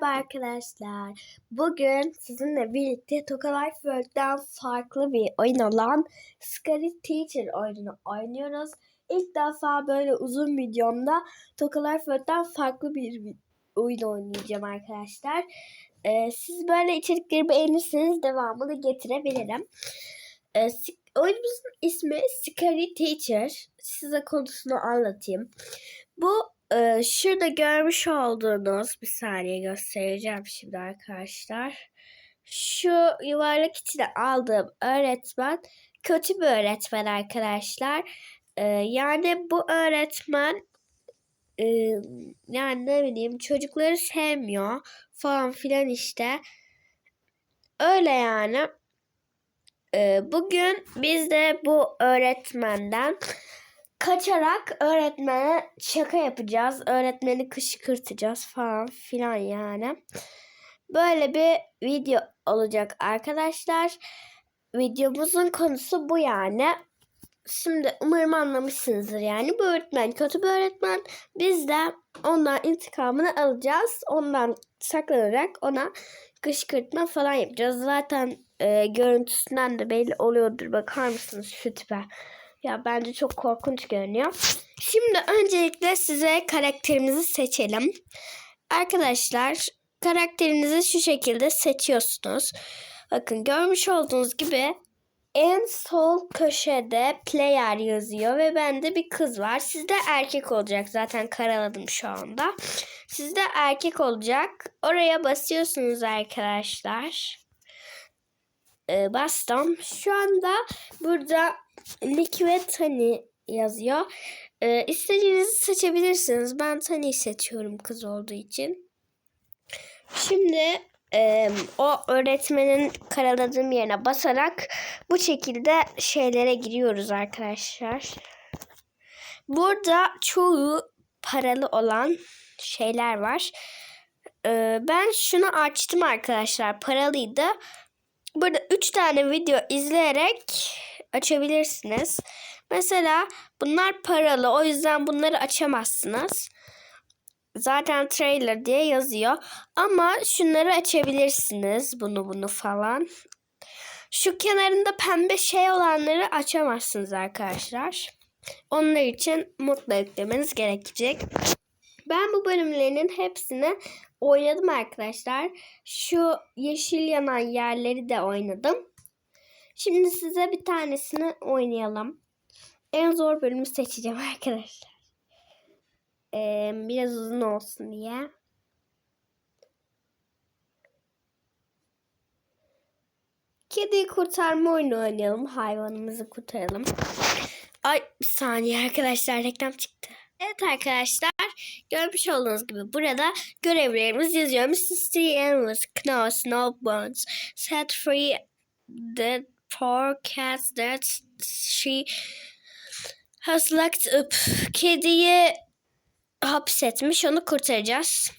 Merhaba arkadaşlar. Bugün sizinle birlikte Toka Life World'den farklı bir oyun olan Scary Teacher oyununu oynuyoruz. İlk defa böyle uzun videomda Toka Life World'den farklı bir oyun oynayacağım arkadaşlar. Ee, siz böyle içerikleri beğenirseniz devamını getirebilirim. Ee, oyunumuzun ismi Scary Teacher. Size konusunu anlatayım. Bu ee, şurada görmüş olduğunuz bir saniye göstereceğim şimdi arkadaşlar. Şu yuvarlak içine aldığım öğretmen kötü bir öğretmen arkadaşlar. Ee, yani bu öğretmen e, yani ne bileyim çocukları sevmiyor falan filan işte. Öyle yani. Ee, bugün biz de bu öğretmenden kaçarak öğretmene şaka yapacağız. Öğretmeni kışkırtacağız falan filan yani. Böyle bir video olacak arkadaşlar. Videomuzun konusu bu yani. Şimdi umarım anlamışsınızdır yani. Bu öğretmen kötü bir öğretmen. Biz de ondan intikamını alacağız. Ondan saklanarak ona kışkırtma falan yapacağız. Zaten e, görüntüsünden de belli oluyordur. Bakar mısınız şu tipe? Ya bence çok korkunç görünüyor. Şimdi öncelikle size karakterimizi seçelim. Arkadaşlar karakterinizi şu şekilde seçiyorsunuz. Bakın görmüş olduğunuz gibi en sol köşede player yazıyor ve bende bir kız var. Sizde erkek olacak. Zaten karaladım şu anda. Sizde erkek olacak. Oraya basıyorsunuz arkadaşlar. Ee, bastım. Şu anda burada Liquid Honey yazıyor. Ee, istediğinizi seçebilirsiniz. Ben Tani seçiyorum kız olduğu için. Şimdi e, o öğretmenin karaladığım yerine basarak bu şekilde şeylere giriyoruz arkadaşlar. Burada çoğu paralı olan şeyler var. Ee, ben şunu açtım arkadaşlar. Paralıydı. Burada 3 tane video izleyerek açabilirsiniz. Mesela bunlar paralı o yüzden bunları açamazsınız. Zaten trailer diye yazıyor. Ama şunları açabilirsiniz. Bunu bunu falan. Şu kenarında pembe şey olanları açamazsınız arkadaşlar. Onlar için mutlu yüklemeniz gerekecek. Ben bu bölümlerinin hepsini oynadım arkadaşlar. Şu yeşil yanan yerleri de oynadım. Şimdi size bir tanesini oynayalım. En zor bölümü seçeceğim arkadaşlar. Ee, biraz uzun olsun diye. Kediyi kurtarma oyunu oynayalım. Hayvanımızı kurtaralım. Ay bir saniye arkadaşlar reklam çıktı. Evet arkadaşlar görmüş olduğunuz gibi burada görevlerimiz yazıyor. Mrs. T. Animals, Knaw, Snowbones, set free the cats that she has locked up. Kediyi hapsetmiş onu kurtaracağız.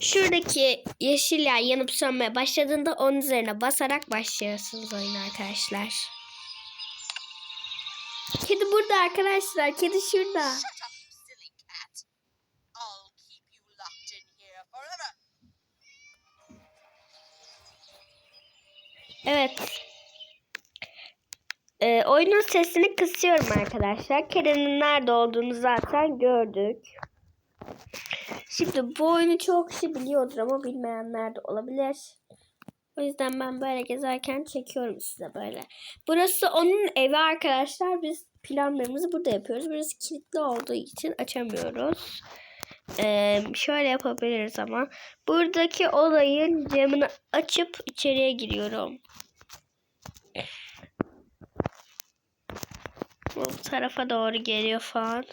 Şuradaki yeşil yer yanıp sönmeye başladığında onun üzerine basarak başlıyorsunuz oyuna arkadaşlar. Kedi burada arkadaşlar. Kedi şurada. Shut Ee, oyunun sesini kısıyorum arkadaşlar. Kedinin nerede olduğunu zaten gördük. Şimdi bu oyunu çok kişi biliyordur ama bilmeyenler de olabilir. O yüzden ben böyle gezerken çekiyorum size böyle. Burası onun evi arkadaşlar. Biz planlarımızı burada yapıyoruz. Burası kilitli olduğu için açamıyoruz. Ee, şöyle yapabiliriz ama. Buradaki olayın camını açıp içeriye giriyorum. Bu tarafa doğru geliyor falan.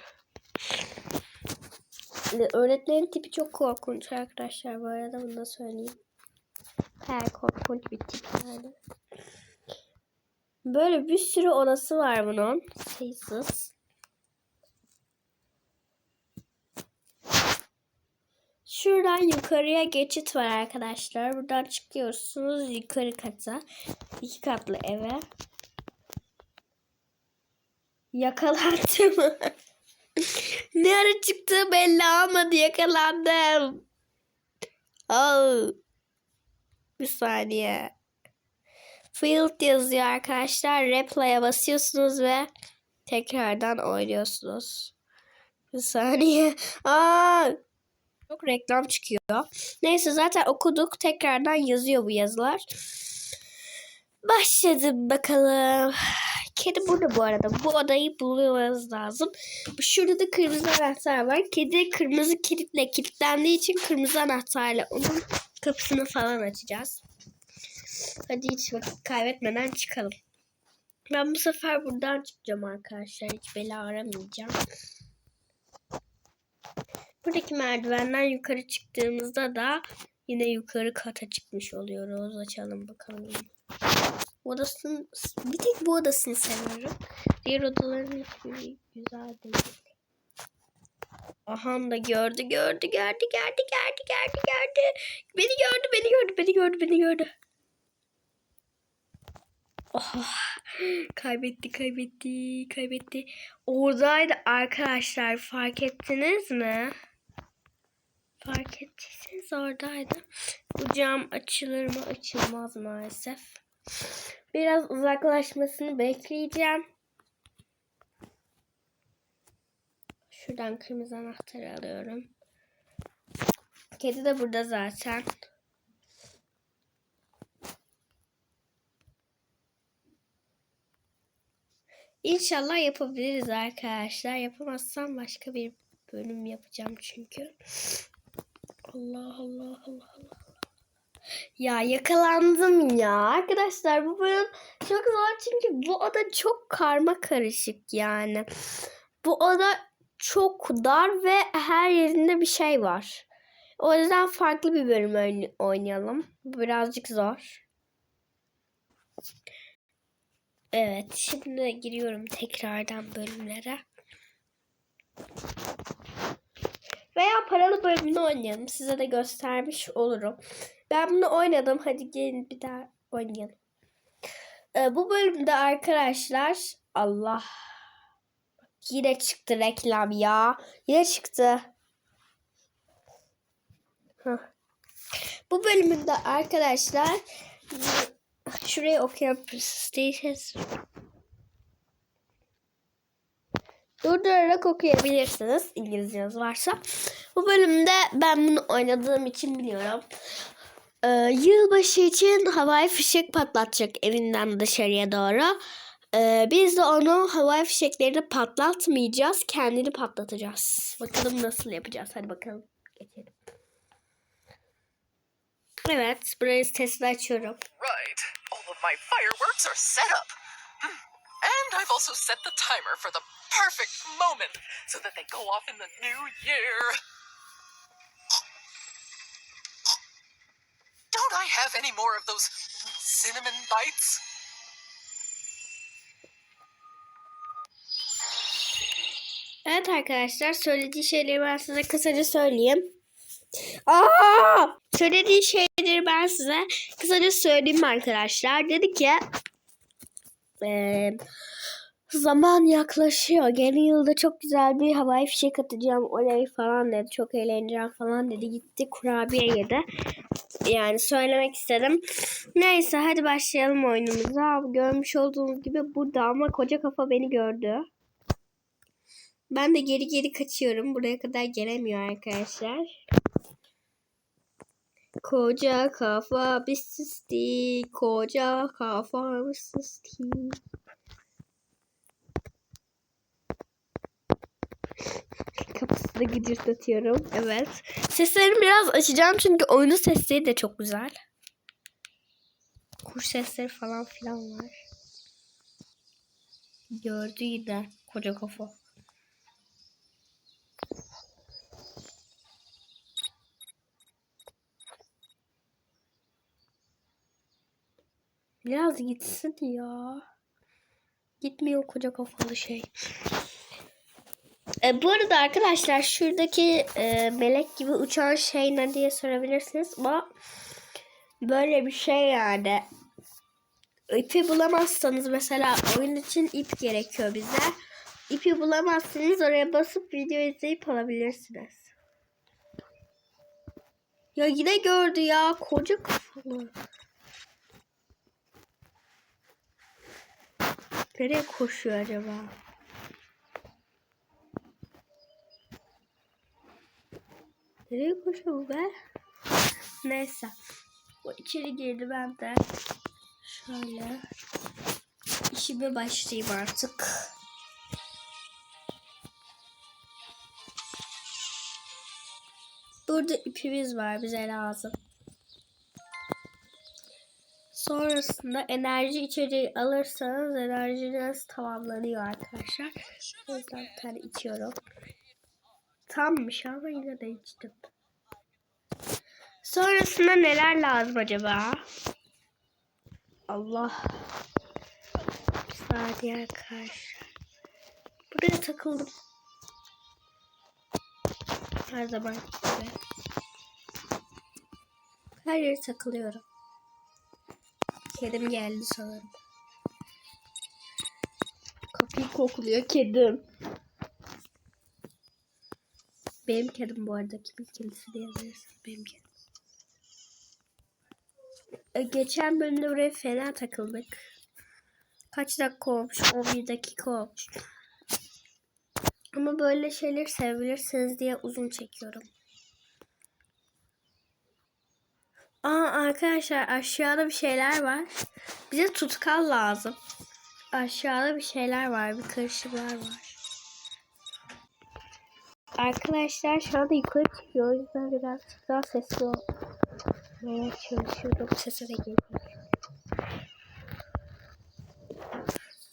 Ve Öğretmenin tipi çok korkunç arkadaşlar. Bu arada bunu da söyleyeyim. Her korkunç bir tip yani. Böyle bir sürü odası var bunun. Sayısız. Şuradan yukarıya geçit var arkadaşlar. Buradan çıkıyorsunuz yukarı kata. İki katlı eve. Yakalandım. ne ara çıktığı belli olmadı yakalandım. Aa, bir saniye. Field yazıyor arkadaşlar. Replay'e basıyorsunuz ve tekrardan oynuyorsunuz. Bir saniye. Aa, çok reklam çıkıyor. Neyse zaten okuduk. Tekrardan yazıyor bu yazılar. Başladım bakalım. Kedi burada bu arada. Bu odayı bulmamız lazım. Şurada da kırmızı anahtar var. Kedi kırmızı kilitle kilitlendiği için kırmızı anahtarla onun kapısını falan açacağız. Hadi hiç vakit kaybetmeden çıkalım. Ben bu sefer buradan çıkacağım arkadaşlar. Hiç bela aramayacağım. Buradaki merdivenden yukarı çıktığımızda da yine yukarı kata çıkmış oluyoruz. Açalım bakalım. Odasını, bir tek bu odasını seviyorum. Diğer odaların hiçbiri güzel değil. Aha da gördü, gördü, gördü, gördü, gördü, gördü, gördü. Beni gördü, beni gördü, beni gördü, beni gördü. Oh, kaybetti, kaybetti, kaybetti. Oradaydı arkadaşlar. Fark ettiniz mi? Fark ettiyseniz oradaydı. Bu cam açılır mı? Açılmaz maalesef. Biraz uzaklaşmasını bekleyeceğim. Şuradan kırmızı anahtarı alıyorum. Kedi de burada zaten. İnşallah yapabiliriz arkadaşlar. Yapamazsam başka bir bölüm yapacağım çünkü. Allah Allah Allah Allah. Ya yakalandım ya. Arkadaşlar bu bölüm çok zor çünkü bu oda çok karma karışık yani. Bu oda çok dar ve her yerinde bir şey var. O yüzden farklı bir bölüm oyn- oynayalım. Birazcık zor. Evet, şimdi giriyorum tekrardan bölümlere. Veya paralı bölümünü oynayalım. Size de göstermiş olurum. Ben bunu oynadım. Hadi gelin bir daha oynayalım. Ee, bu bölümde arkadaşlar Allah yine çıktı reklam ya. Yine çıktı. Hah. Bu bölümünde arkadaşlar şuraya okuyalım. Durdurarak okuyabilirsiniz İngilizceniz varsa. Bu bölümde ben bunu oynadığım için biliyorum. Ee, yılbaşı için havai fişek patlatacak evinden dışarıya doğru. Ee, biz de onu havai fişeklerini patlatmayacağız. Kendini patlatacağız. Bakalım nasıl yapacağız. Hadi bakalım. Geçelim. Evet. Burayı sesini açıyorum. Right. All of my fireworks are set up. And I've also set the timer for the perfect moment so that they go off in the new year. Don't I have any more of those cinnamon bites? Evet arkadaşlar söylediği şeyleri ben size kısaca söyleyeyim. Aa! Söylediği şeyleri ben size kısaca söyleyeyim arkadaşlar. Dedi ki eee, zaman yaklaşıyor. Yeni yılda çok güzel bir havai fişek atacağım. Oley falan dedi. Çok eğleneceğim falan dedi. Gitti kurabiye yedi. Yani söylemek istedim. Neyse hadi başlayalım oyunumuza. Görmüş olduğunuz gibi burada ama koca kafa beni gördü. Ben de geri geri kaçıyorum. Buraya kadar gelemiyor arkadaşlar. Koca kafa bir sisti. Koca kafa bir sisti. Kapısını gıcırdatıyorum. Evet. Seslerimi biraz açacağım çünkü oyunun sesleri de çok güzel. Kuş sesleri falan filan var. Gördü yine koca kafa. Biraz gitsin ya. Gitmiyor koca kafalı şey. E, bu arada arkadaşlar şuradaki e, melek gibi uçan şey ne diye sorabilirsiniz ama böyle bir şey yani. İpi bulamazsanız mesela oyun için ip gerekiyor bize. İpi bulamazsınız oraya basıp video izleyip alabilirsiniz. Ya yine gördü ya. Koca kafalı. Nereye koşuyor acaba? Nereye koşuyor be? Neyse. O içeri girdi ben de. Şöyle. İşime başlayayım artık. Burada ipimiz var bize lazım. Sonrasında enerji içeceği alırsanız enerjiniz tamamlanıyor arkadaşlar. O yüzden bir tane içiyorum. Tammış ama yine de içtim. Sonrasında neler lazım acaba? Allah. Bir saniye arkadaşlar. Buraya takıldım. Her zaman gibi. Her yere takılıyorum. Kedim geldi sanırım. Kapıyı kokluyor kedim. Benim kedim bu arada. Kimin kedisi diye benim kedim. E, Geçen bölümde buraya fena takıldık. Kaç dakika olmuş? 11 dakika olmuş. Ama böyle şeyler sevebilirsiniz diye uzun çekiyorum. Aa arkadaşlar aşağıda bir şeyler var. Bize tutkal lazım. Aşağıda bir şeyler var. Bir karışımlar var. Arkadaşlar şu anda yukarı çıkıyor. O yüzden birazcık daha sesli olmaya çalışıyorum. Sese de geliyor.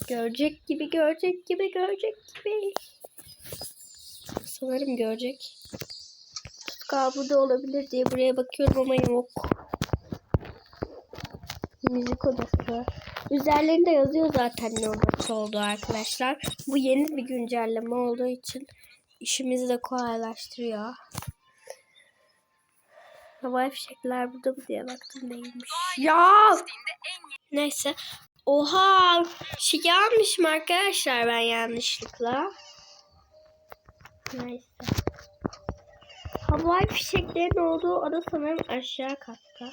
Görecek gibi, görecek gibi, görecek gibi. Sanırım görecek. Tutkal burada olabilir diye buraya bakıyorum ama yok. Müzik odası. Üzerlerinde yazıyor zaten ne odası olduğu arkadaşlar. Bu yeni bir güncelleme olduğu için işimizi de kolaylaştırıyor. Havai fişekler burada mı diye baktım değilmiş. Ya! Neyse. Oha! Şey almışım arkadaşlar ben yanlışlıkla. Neyse. Havai fişeklerin olduğu oda sanırım aşağı katta.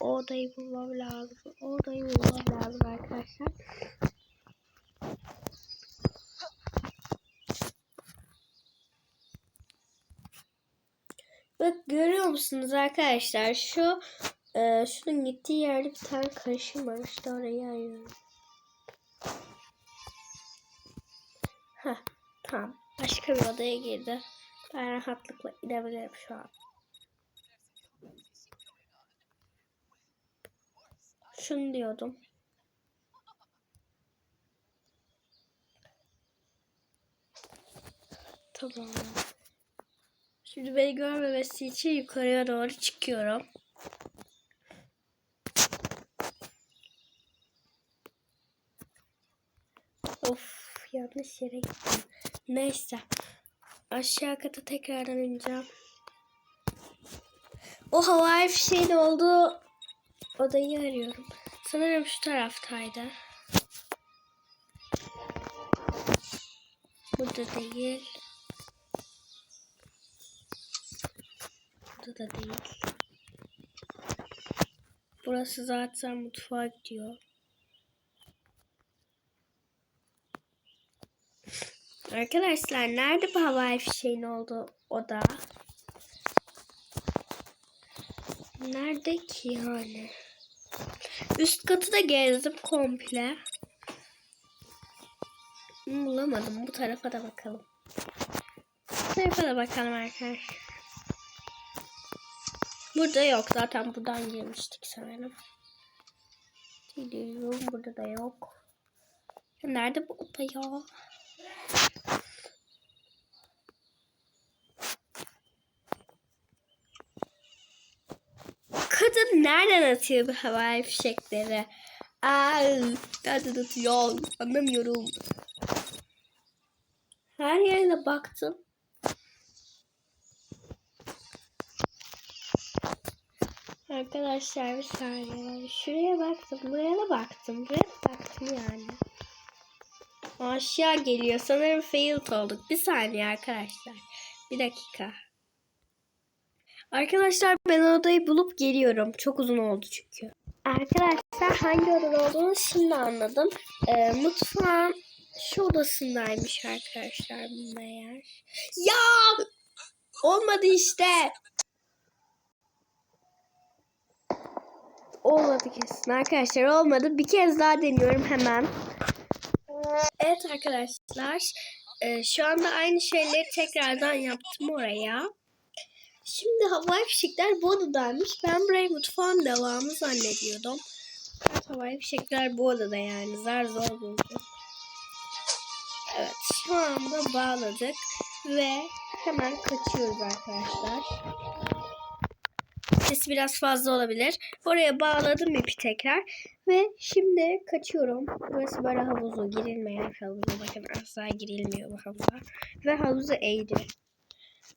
O odayı bulmam lazım. Odayı bulmam lazım arkadaşlar. Bak görüyor musunuz arkadaşlar? Şu e, şunun gittiği yerde bir tane karışım var. İşte orayı arıyorum. Heh, tamam. Başka bir odaya girdi. Ben rahatlıkla inebilirim şu an. Şunu diyordum. Tamam. Şimdi beni görmemesi için yukarıya doğru çıkıyorum. Of yanlış yere gittim. Neyse. Aşağı kata tekrardan ineceğim. O havai fişeğin olduğu odayı arıyorum. Sanırım şu taraftaydı. Burada değil. Burada da değil. Burası zaten mutfağa gidiyor. Arkadaşlar nerede bu havai fişeğin olduğu oda? Nerede ki yani? Üst katı da gezdim komple. Bulamadım. Bu tarafa da bakalım. Bu tarafa da bakalım arkadaşlar. Burada yok. Zaten buradan girmiştik sanırım. Gidiyorum. Burada da yok. Nerede bu oda ya? Kadın nereden atıyor bu havai fişekleri? Aa, nereden atıyor? Anlamıyorum. Her yerine baktım. Arkadaşlar bir saniye. Şuraya baktım, buraya da baktım, buraya da baktım yani. Aşağı geliyor. Sanırım failed olduk. Bir saniye arkadaşlar. Bir dakika. Arkadaşlar ben odayı bulup geliyorum. Çok uzun oldu çünkü. Arkadaşlar hangi odada olduğunu şimdi anladım. Ee, mutfağın şu odasındaymış arkadaşlar bu meğer. Ya! Olmadı işte. Olmadı kesin arkadaşlar olmadı. Bir kez daha deniyorum hemen. Evet arkadaşlar. e, şu anda aynı şeyleri tekrardan yaptım oraya. Şimdi havai fişekler bu odadaymış. Ben burayı mutfağın devamı zannediyordum. Evet havai fişekler bu odada yani. Zar zor buldum. Evet şu anda bağladık. Ve hemen kaçıyoruz arkadaşlar. Sesi biraz fazla olabilir. Oraya bağladım ipi tekrar. Ve şimdi kaçıyorum. Burası böyle havuzu. Girilmeyen havuzu. Bakın asla girilmiyor bu havuza. Ve havuzu eğri.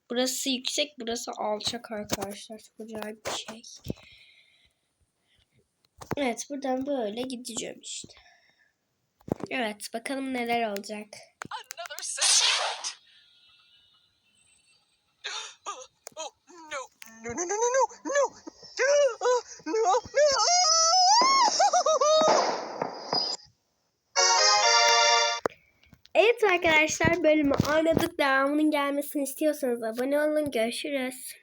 Burası yüksek, burası alçak arkadaşlar. Çok acayip bir şey. Evet, buradan böyle gideceğim işte. Evet, bakalım neler olacak. No! No! No! No! No! No! No! No! Evet arkadaşlar bölümü oynadık. Devamının gelmesini istiyorsanız abone olun. Görüşürüz.